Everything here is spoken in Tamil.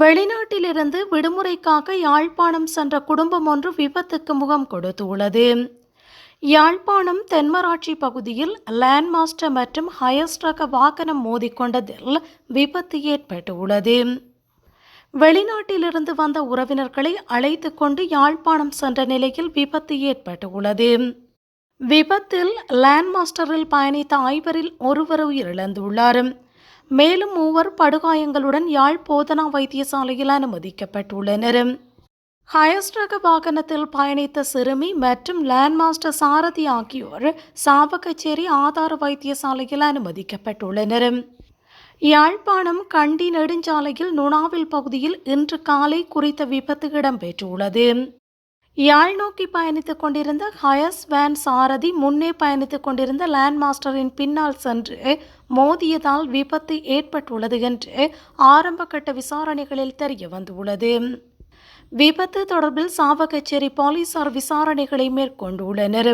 வெளிநாட்டிலிருந்து விடுமுறைக்காக யாழ்ப்பாணம் சென்ற குடும்பம் ஒன்று விபத்துக்கு முகம் கொடுத்துள்ளது. யாழ்ப்பாணம் தென்மராட்சி பகுதியில் லேண்ட் மாஸ்டர் மற்றும் ஹையஸ்ட் ரக வாகனம் மோதிக்கொண்டதில் விபத்து ஏற்பட்டுள்ளது. வெளிநாட்டிலிருந்து வந்த உறவினர்களை அழைத்து கொண்டு யாழ்ப்பாணம் சென்ற நிலையில் விபத்து ஏற்பட்டுள்ளது. விபத்தில் லேண்ட் மாஸ்டரில் பயணித்த ஐவரில் ஒருவர் உயிரிழந்துள்ளார். மேலும் மூவர் படுகாயங்களுடன் யாழ் போதனா வைத்தியசாலையில் அனுமதிக்கப்பட்டுள்ளனர். ஹயஸ்ட் ரக வாகனத்தில் பயணித்த சிறுமி மற்றும் லேண்ட் மாஸ்டர் சாரதி ஆகியோர் சாவகச்சேரி ஆதார வைத்தியசாலையில் அனுமதிக்கப்பட்டுள்ளனர். யாழ்ப்பாணம் கண்டி நெடுஞ்சாலையில் நுணாவில் பகுதியில் இன்று காலை குறித்த விபத்து இடம்பெற்றுள்ளது. யாழ் நோக்கி பயணித்துக் கொண்டிருந்த ஹயஸ் வேன் சாரதி முன்னே பயணித்துக் கொண்டிருந்த லேண்ட் மாஸ்டரின் பின்னால் சென்று மோதியதால் விபத்து ஏற்பட்டுள்ளது என்று ஆரம்பகட்ட விசாரணைகளில் தெரிய வந்துள்ளது. விபத்து தொடர்பில் சாவகச்சேரி போலீசார் விசாரணைகளை மேற்கொண்டுள்ளனர்.